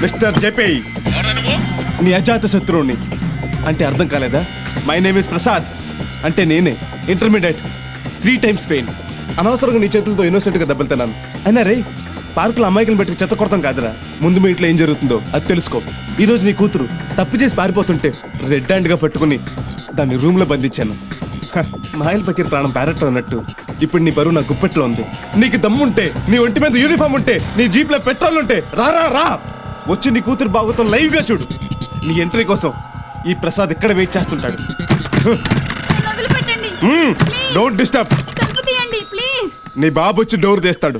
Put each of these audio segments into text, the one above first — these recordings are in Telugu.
Mister JP. నీ అజాత శత్రువుని. అంటే అర్థం కాలేదా? My name is Prasad. అంటే నేనే. ఇంటర్మీడియట్ త్రీ టైమ్స్ పెయిన్ అనవసరంగా నీ చేతులతో ఇన్నోసెంట్గా దెబ్బలుతున్నాను అయినా రే పార్కులో అమ్మాయికలు పెట్టి చెత్త కొడతాం కాదురా. ముందు మీ ఇంట్లో ఏం జరుగుతుందో అది తెలుసుకో. ఈ రోజు నీ కూతురు తప్పు చేసి పారిపోతుంటే రెడ్ హ్యాండ్గా పట్టుకుని దాన్ని రూమ్లో బంధించాను. మాయల్ పకీర్ ప్రాణం పారట్లో ఉన్నట్టు ఇప్పుడు నీ బరువు నా గుప్పెట్లో ఉంది. నీకు దమ్ముంటే నీ ఒంటి మీద యూనిఫామ్ ఉంటే నీ జీప్లో పెట్రోల్ ఉంటే రా రా రా. వచ్చి నీ కూతురు బాగుతో లైవ్గా చూడు. నీ ఎంట్రీ కోసం ఈ ప్రసాద్ ఇక్కడ వెయిట్ చేస్తుంటాడు. డోంట్ డిస్టర్బ్ నీ బాబు వచ్చి డోర్ తీస్తాడు.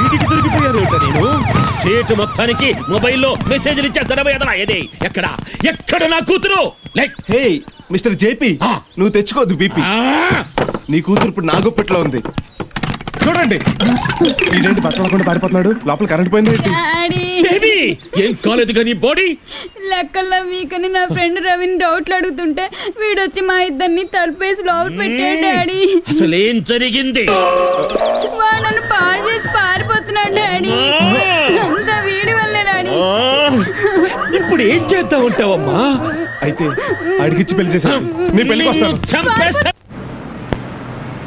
వీటికి దొరికిపోయారు ఏమిటో నేను? చేటు మొత్తానికి మొబైల్లో మెసేజ్లు ఇచ్చేస్తాడా ఎదరా ఏదే? ఎక్కడ? ఎక్కడ నా కూతురు? Like hey mister JP. నువ్వు తెచ్చుకోవద్దు బీపీ. నీ కూతురు ఇప్పుడు నా గుప్పెట్లో ఉంది. చూడండి. ఇదేంటి పట్టకుండా పారిపోతున్నాడు? లోపల కరెంట్ పోయింది ఏంటి? డాడీ. బేబీ ఏం కాలేదు కానీ బాడీ? లెక్కల్లో వీకని నా ఫ్రెండ్ రవిని డౌట్లు అడుగుతుంటే వీడొచ్చి మా ఇద్దరిని తలుపేసి లోపల పెట్టాడు డాడీ. అసలేం జరిగింది? వాడు నన్ను పాడు చేసి పారిపోతున్నాడు డాడీ. అంతా వీడి వల్లే డాడీ. ఆ, ఇప్పుడు ఏం చేద్దాం ఉంటావమ్మా? అయితే అడిగిచ్చి పెళ్ళి చేశాను. నీ పెళ్ళికి వస్తాను. చంపేస్తా.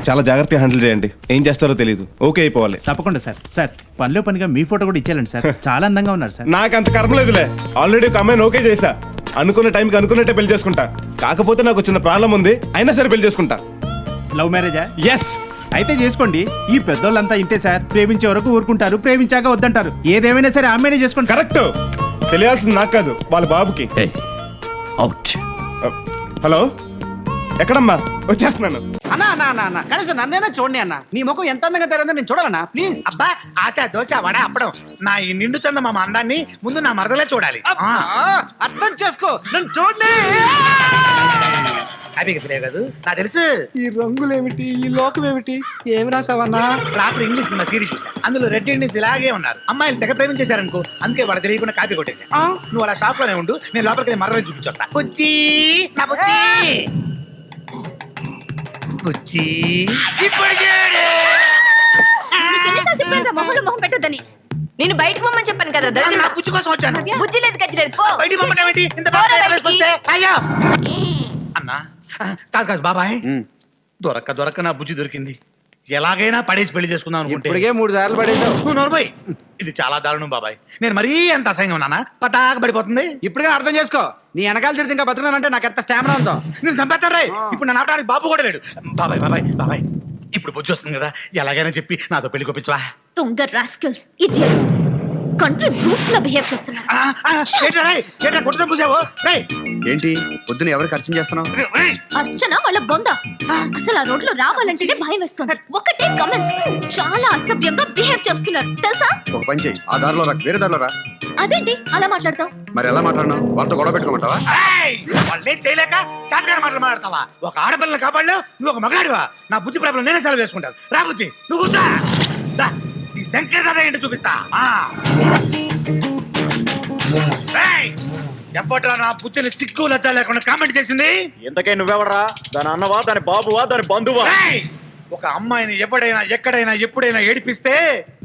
చాలా జాగ్రత్తగా హ్యాండిల్ చేయండి. ఏం చేస్తారో తెలియదు ఓకే అయిపోవాలి. తప్పకుండా సార్. సార్ పనిలో పనిగా మీ ఫోటో కూడా ఇచ్చేయాలండి సార్. చాలా అందంగా ఉన్నారు సార్. నాకు అంత కర్మ లేదులే. ఆల్రెడీ ఒక అమ్మాయిని ఓకే చేశా. అనుకున్న టైంకి అనుకున్నట్టే పెళ్ళి చేసుకుంటా. కాకపోతే నాకు చిన్న ప్రాబ్లం ఉంది. అయినా సరే పెళ్ళి చేసుకుంటా. లవ్ మ్యారేజా ఎస్ అయితే చేసుకోండి. ఈ పెద్దోళ్ళంతా ఇంతే సార్. ప్రేమించే వరకు ఊరుకుంటారు. ప్రేమించాక వద్దంటారు. ఏదేమైనా సరే ఆమెనే చేసుకోండి. కరెక్ట్ తెలియాల్సింది నాకు కాదు. వాళ్ళ బాబుకి. అవుట్ హలో ఎక్కడమ్మా? వచ్చేస్తున్నాను. అన్నా అన్నా అన్నా అన్న. కనీసం నన్నైనా చూడండి అన్న. నీ ముఖం ఎంత అందంగా తెరందో నేను చూడాలన్నా? ప్లీజ్. అబ్బా ఆశ దోశ వడ అప్పడం. నా ఈ నిండు చంద మా అందాన్ని ముందు నా మరదలే చూడాలి. ఆ, అర్థం చేసుకో. నన్ను చూడండి. హ్యాపీగా ఫీల్ కదా నాకు తెలుసు. ఈ రంగులేమిటి? ఈ లోకం ఏమిటి ఏమి రాసావన్నా? రాత్రి ఇంగ్లీష్ సినిమా సీడీ చూసా అందులో రెడ్ ఇండియన్స్ ఇలాగే ఉన్నారు. అమ్మాయిలు తెగ ప్రేమించేశారనుకో అందుకే వాళ్ళ తెలియకుండా కాపీ కొట్టేశా. నువ్వు అలా షాప్లోనే ఉండు నేను లోపలికి వెళ్ళి మరదలు చూపించొస్తా. బుజ్జి నా బుజ్జి. చెప్పాను మొహంలో మొహం పెట్టొద్దని. నేను బయటకు పొమ్మని చెప్పాను కదా నా. బుజ్జి కోసం వచ్చాను. బుజ్జి లేదు గజ్జి లేదు పో. బయటికి ఇంత పోరా బాగా బయటికి. వేసుకొస్తే అయ్యో. అన్నా. కాదు కాదు బాబాయ్. దొరక్క దొరక్క నా బుజ్జి దొరికింది. ఎలాగైనా పడేసి పెళ్ళి చేసుకుందాం అనుకుంటే. ఇప్పటికే మూడు సార్లు పడేసావు నువ్వు నోరుపోయి ఇది చాలా దారుణం బాబాయ్. నేను మరీ అంత అసహ్యంగా ఉన్నానా? పటాక పడిపోతుంది. ఇప్పటికే అర్థం చేసుకో. నీ వెనకాల తిరిగి ఇంకా బతుకున్నానంటే నాకు ఎంత స్టామినా ఉందో. నేను చంపేస్తాను రే. ఇప్పుడు నన్ను ఆపడానికి బాబు కూడా లేడు. బాబాయ్ బాబాయ్ బాబాయ్. ఇప్పుడు బుజ్జి వస్తుంది కదా. ఎలాగైనా చెప్పి నాతో పెళ్ళి కొప్పించవా? తుంగ రాస్కల్స్ ఇడియట్స్ కంట్రీ బ్రూట్స్ లా బిహేవ్ చేస్తున్నారు. ఏంటి? పొద్దున ఎవరికి ఖర్చు చేస్తున్నావు? అర్చన వాళ్ళ బొంద. అసలు ఆ రోడ్లో రావాలంటేనే భయం వేస్తుంది. ఒకటే కమెంట్స్ చాలా అసభ్యంగా బిహేవ్ చేస్తున్నారు. తెలుసా? ఒక పని చెయ్యి. ఆ దారిలో రా. వేరే దారిలో రా. అదేంటి? అలా మాట్లాడతావు? మరి ఎలా మాట్లాడినావు వాళ్ళతో గొడవ పెట్టుకోమంటావా? వాళ్ళేం చేయలేక చాటగానే మాటలు మాట్లాడతావా? ఒక ఆడపిల్లని కాపాడలేవు నువ్వు ఒక మగాడివా? నా బుజ్జి ప్రాబ్లం నేనే సెలవు వేసుకుంటాను. రా బుజ్జి నువ్వు కూర్చో. శంకర్ దాదా ఏంటో చూపిస్తా? ఆ. రేయ్, ఎప్పట్రా నా బుజ్జిని సిగ్గు లజ్జ లేకుండా కామెంట్ చేసింది? ఇంతకే నువ్వెవడరా? దాని అన్నవా దాని బాబువా దాని బంధువా? ఒక అమ్మాయిని ఎప్పుడైనా ఎక్కడైనా ఎప్పుడైనా ఏడిపిస్తే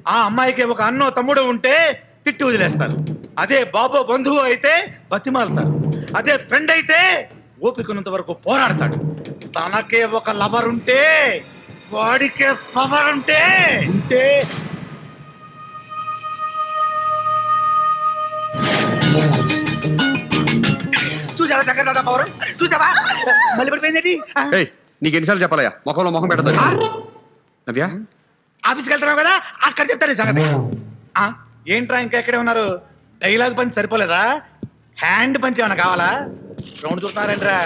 ఆ అమ్మాయికి ఒక అన్నో తమ్ముడు ఉంటే తిట్టి వదిలేస్తారు. అదే బాబో బంధువు అయితే బతిమాలుతారు. అదే ఫ్రెండ్ అయితే ఓపికనంత వరకు పోరాడతాడు. తనకే ఒక లవర్ ఉంటే వాడికే పవర్ ఉంటే ఉంటే చూసావా శంకర్ దాదా పవర్ చూసావా మళ్ళీ పడిపోయింది ఏయ్ నీకు ఎన్నిసార్లు చెప్పాలయ్యా ముఖంలో మొహం పెట్టదు నవ్యా ఆఫీస్కి వెళ్తున్నావు కదా అక్కడ చెప్తాను సంగతి ఆ, ఏంట్రా ఇంకా ఎక్కడే ఉన్నారు డైలాగ్ పంచి సరిపోలేదా హ్యాండ్ పంచి ఏమైనా కావాలా రౌండ్ చూస్తున్నారేంట్రా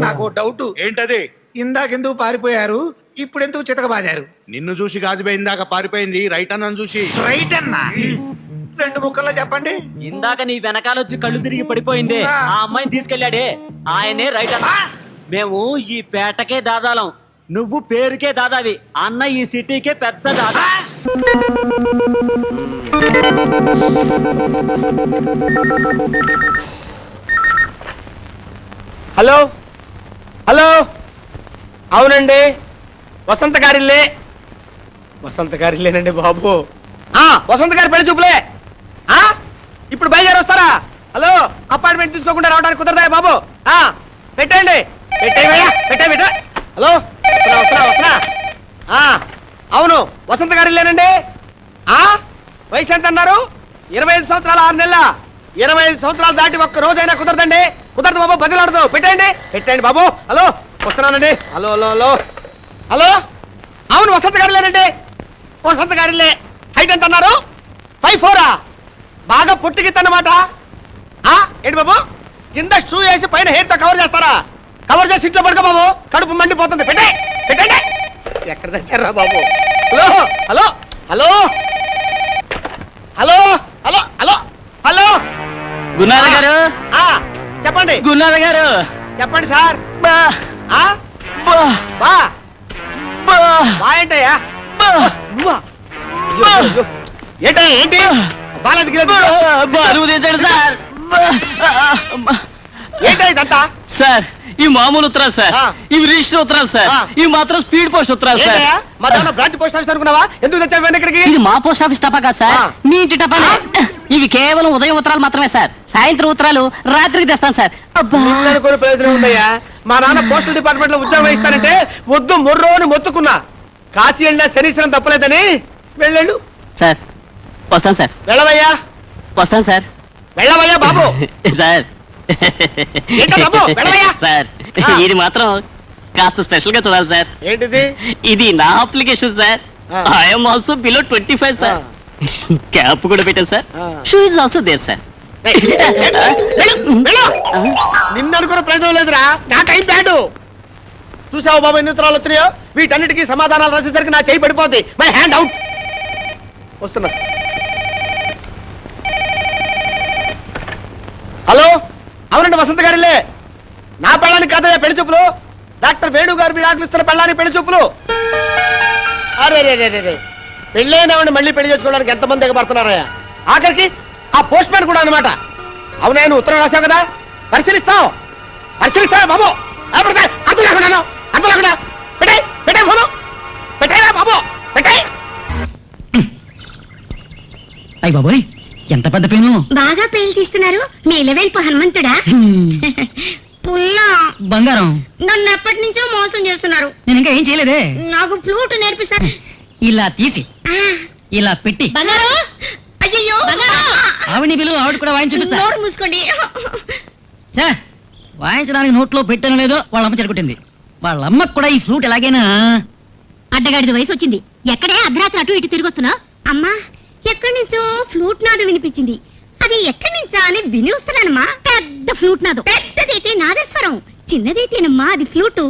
నాకు డౌట్ ఏంటది ఇందాకెందుకు పారిపోయారు ఇప్పుడు ఎందుకు చితకబాదారు? నిన్ను చూసి ఇందాక పారిపోయింది రైట్ అన్నను చూసి. రైట్ అన్నా? రెండు ముక్కల్లో చెప్పండి. ఇందాక నీ వెనకాల వచ్చి కళ్ళు తిరిగి పడిపోయిందే. ఆ. అమ్మాయిని తీసుకెళ్ళాడే. ఆయనే రైట్ అన్న. మేము ఈ పేటకే దాదాలం. నువ్వు పేరుకే దాదావి. అన్న ఈ సిటీకే పెద్ద దాదా. హలో? హలో? అవునండి? వసంత గారిల్లే వసంత గారిల్లేనండి బాబు. ఆ వసంత గారి పెళ్ళి చూపులే. ఆ ఇప్పుడు బయలుదేరి వస్తారా హలో అపార్ట్మెంట్ తీసుకోకుండా రావడానికి కుదరదా బాబు? ఆ పెట్టండి పెట్టేవయ్యా పెట్టే పెట్ట హలో వస్తున్నా వస్తున్నా వస్తున్నా. ఆ అవును వసంత గారిల్లేనండి ఆ వయసు ఎంత అన్నారు ఇరవై ఐదు సంవత్సరాలు ఆరు నెలల? ఇరవై ఐదు సంవత్సరాలు దాటి ఒక్క రోజైనా కుదరదండి. కుదరదు బాబు బదిలాడదు పెట్టండి పెట్టండి బాబు. హలో వస్తున్నానండి. Hello hello hello. హలో? అవును వసంత గారిలేనండి వసంత గారిలే హైట్ ఎంత అన్నారు? ఫైవ్ ఫోరా? బాగా పుట్టికిత్తన్నమాట ఆ ఏంటి బాబు? కింద షూ వేసి పైన హెయిర్తో కవర్ చేస్తారా? కవర్ చేసి ఇంట్లో పడుకో బాబు. కడుపు మండిపోతుంది. పెట్టే పెట్టండి. ఎక్కడ తెచ్చారా బాబు? Hello hello hello. Hello hello hello. Hello. గున్నార గారు. ఆ, చెప్పండి. గున్నార గారు. చెప్పండి సార్. బా ఆ? బా. నువ్వా? ఏంటయ్యా ఏంటి బాలేదు బరువు తెచ్చాడు సార్. ఏంటయ్యా ఇదంతా? సార్ ఈ మామూలు ఉత్తరాలు సార్. ఇవి రిజిస్టర్ ఉత్తరాలు సార్. ఇవి మాత్రం స్పీడ్ పోస్ట్ ఉత్తరాలు సార్. మా దాంట్లో బ్రాంచ్ పోస్ట్ ఆఫీస్ అనుకున్నావా? ఎందుకు తెచ్చావు ఇక్కడికి? ఇది మా పోస్ట్ ఆఫీస్ టపా కాదు సార్. మీ ఇంటి టపానే ఇవి కేవలం ఉదయం ఉత్తరాలు మాత్రమే సార్. సాయంత్రం ఉత్తరాలు రాత్రికి తెస్తాను సార్. అబ్బా. ప్రయోజనం ఉందయ్యా. మా నాన్న పోస్టల్ డిపార్ట్మెంట్లో ఉద్యోగం ఇస్తానంటే వద్దు మొర్రో అని మొత్తుకున్నా. కాశీ వెళ్ళినా శనీశ్వరం తప్పలేదని. వెళ్ళాడు సార్ వస్తాను సార్. వెళ్ళవయ్యా. వస్తాను సార్. వెళ్ళవయ్యా బాబు. సార్. ఏంటో బాబు, వెళ్ళవయ్యా. సార్ ఆ. ఇది మాత్రం కాస్త స్పెషల్గా చూడాలి సార్. ఏంటిది? ఇది నా అప్లికేషన్ సార్. ఆ. I'm also below twenty five sir. Cap కూడా పెట్టాను సార్. ఆ. Shoe is also there sir. నిన్న అనుకున్న ప్రయోజనం లేదురా. నాకై బ్యాడు. చూసావు బాబు ఎన్ని ఉత్తరాలు వచ్చినాయో? వీటన్నిటికీ సమాధానాలు రాసేసరికి నా చేయి పడిపోద్ది. మై హ్యాండ్ అవుట్ వస్తున్నా. హలో? అవునండి వసంత గారిలే. నా పెళ్ళానికి కాదయ్యా పెళ్ళి చూపులు. డాక్టర్ వేణు గారు మీరు ఆకలిస్తున్న పెళ్ళానికి పెళ్ళి చూపులు. అరే రే రే రే రే. మళ్ళీ పెళ్ళి చేసుకోవడానికి ఎంతమంది ఎగబడుతున్నారయ్యా? ఆఖరికి ఆ పోస్ట్ మ్యాన్ కూడా అనమాట అవునా నువ్వు ఉత్తరం రాశావు కదా? పరిశీలిస్తావు పరిశీలిస్తావా బాబు. అంత లేకుండా అంత లేకుండా. ఫోను. బాబు. పెట్టాయి అయ్య బాబోయ్ ఎంత పెద్ద పేను? బాగా పేలు తీస్తున్నారు. మీ లెవెల్పు హనుమంతుడా? పుల్లా. బంగారం. నన్ను ఎప్పటి నుంచో మోసం చేస్తున్నారు. నేను ఇంకా ఏం చేయలేదే? నాకు ఫ్లూట్ నేర్పిస్తారు ఇలా తీసి ఇలా పెట్టి. బంగారం? అయ్యో ఆవిని బిల్లు ఆవిడ కూడా వాయించి చూపిస్తా. నోరు మూసుకోండి. ఛే, వాయించడానికి నోట్లో పెట్టాను లేదో వాళ్ళ అమ్మ చెరుకుంటుంది వాళ్ళ అమ్మకు కూడా ఈ ఫ్లూట్ ఎలాగైనా. అడ్డగాడిది వయసు వచ్చింది. ఎక్కడే అర్ధరాత్రి అటు ఇటు తిరిగొస్తున్నా? అమ్మా ఎక్కడి నుంచో ఫ్లూట్ నాదు వినిపించింది. అది ఎక్కడి నుంచా అని విని వస్తున్నానమ్మా. పెద్ద ఫ్లూట్ నాదు. పెద్దదైతే నాదస్వరం. చిన్నదైతేనమ్మా అది ఫ్లూటు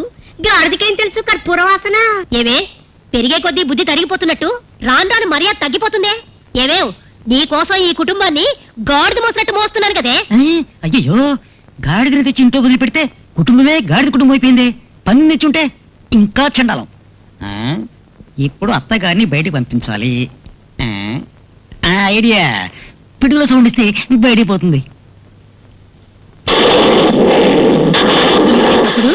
గాడిదకేం తెలుసు కర్పూర వాసన ఏవే? పెరిగే కొద్దీ బుద్ధి తరిగిపోతున్నట్టు రాను రాను మర్యాద తగ్గిపోతుందే? ఏవేవ్? నీ కోసం ఈ కుటుంబాన్ని గాడిద మోసినట్టు మోస్తున్నాను కదే. ఏ, అయ్యయ్యో గాడిదని తెచ్చి ఇంట్లో వదిలిపెడితే కుటుంబమే గాడిద కుటుంబం అయిపోయింది. పని తెచ్చుంటే ఇంకా చండాలం. ఆ, ఇప్పుడు అత్తగారిని బయటికి పంపించాలి. ఆ, ఆ, ఐడియా. పిడుగుల సౌండ్ ఇస్తే బయటికి పోతుంది. అప్పుడు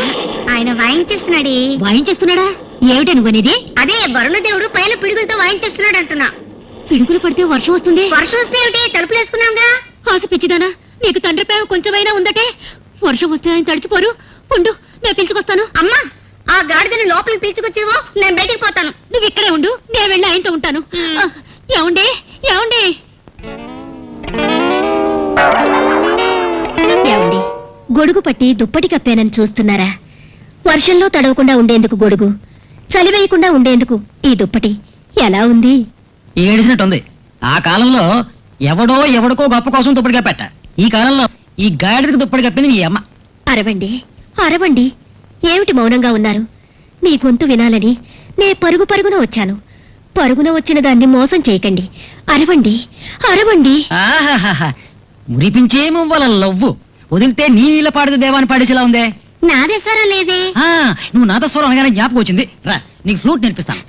ఆయన వాయించేస్తున్నాడే. వాయించేస్తున్నాడా? ఏమిటి నువ్వనేది అదే వరుణదేవుడు పైన పిడుగులతో వాయించేస్తున్నాడు అంటున్నా పిడుగులు పడితే వర్షం వస్తుంది? వర్షం వస్తే ఏమిటి? తలుపులు వేసుకున్నాంగా? ఆశ పిచ్చిదానా? నీకు తండ్రి ప్రేమ కొంచెమైనా ఉందటే? వర్షం వస్తే ఆయన తడిచిపోరు. ఉండు నేను పిలుచుకొస్తాను. అమ్మా ఆ గాడిదని లోపలికి పిలుచుకొచ్చేవో నేను బయటికి పోతాను. నువ్వు ఇక్కడే ఉండు నేను వెళ్ళి ఆయనతో ఉంటాను. ఆ, ఏమండి? ఏమండి? ఏమండి? గొడుగు పట్టి దుప్పటి కప్పానని చూస్తున్నారా? వర్షంలో తడవకుండా ఉండేందుకు గొడుగు చలివేయకుండా ఉండేందుకు ఈ దుప్పటి ఎలా ఉంది? ఏడిసినట్టుంది. ఆ కాలంలో ఎవడో ఎవడికో గొప్ప కోసం దుప్పటిగా పెట్ట ఈ కాలంలో ఈ గాడిదకి దుప్పటి కప్పింది మీ అమ్మ. అరవండి అరవండి. ఏమిటి మౌనంగా ఉన్నారు? మీ గొంతు వినాలని నే పరుగు పరుగున వచ్చాను. పరుగున వచ్చిన దాన్ని మోసం చేయకండి. అరవండి అరవండి. ఆహాహాహా. మురిపించే మువ్వల లవ్వు. వదిలితే నీ నీళ్ళ పాడదు దేవాన్ని పాడేసేలా ఉందే? నాదే స్వరం లేదే. నువ్వు నాదస్వరం అనగానే జ్ఞాపకం వచ్చింది. రా నీకు ఫ్లూట్ నేర్పిస్తాను.